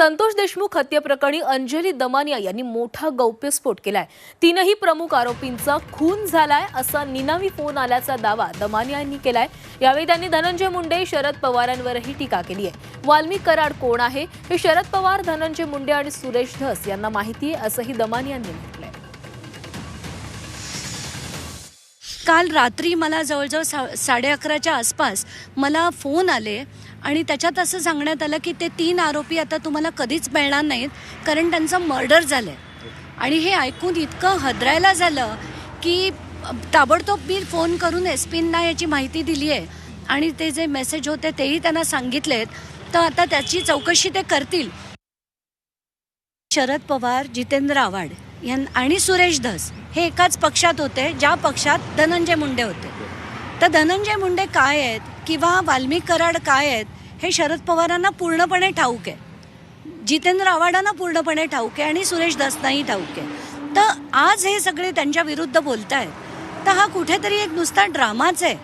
संतोष देशमुख हत्येप्रकरणी अंजली दमानिया यांनी मोठा गौप्यस्फोट केलाय. तीनही प्रमुख आरोपींचा खून झालाय असा निनावी फोन आल्याचा दावा दमानिया यांनी केलाय. यावेळी त्यांनी धनंजय मुंडे शरद पवारांवरही टीका केली आहे. वाल्मिक कराड कोण आहे? हे शरद पवार धनंजय मुंडे आणि सुरेश धस यांना माहिती आहे असंही दमानिया यांनी काल रात्री मला जवळजवळ सा साडे अकराच्या आसपास मला फोन आले आणि त्याच्यात असं सांगण्यात आलं की ते तीन आरोपी आता तुम्हाला कधीच मिळणार नाहीत कारण त्यांचं मर्डर झालं आहे आणि हे ऐकून इतकं हदरायला झालं की ताबडतोब मी फोन करून एस पींना याची माहिती दिली आहे आणि ते जे मेसेज होते तेही त्यांना सांगितलेत. तर आता त्याची चौकशी ते करतील. शरद पवार जितेंद्र आव्हाड. आणि सुरेश धस हे एकाच पक्षात होते ज्या पक्षात धनंजय मुंडे होते. तर धनंजय मुंडे काय आहेत किंवा वाल्मिक कराड काय आहेत हे शरद पवारांना पूर्णपणे ठाऊक आहे. जितेंद्र आव्हाडांना पूर्णपणे ठाऊक आहे आणि सुरेश दसनाही ठाऊक आहे. तर आज हे सगळे त्यांच्या विरुद्ध बोलत आहेत तर हा कुठेतरी एक नुसता ड्रामाच आहे.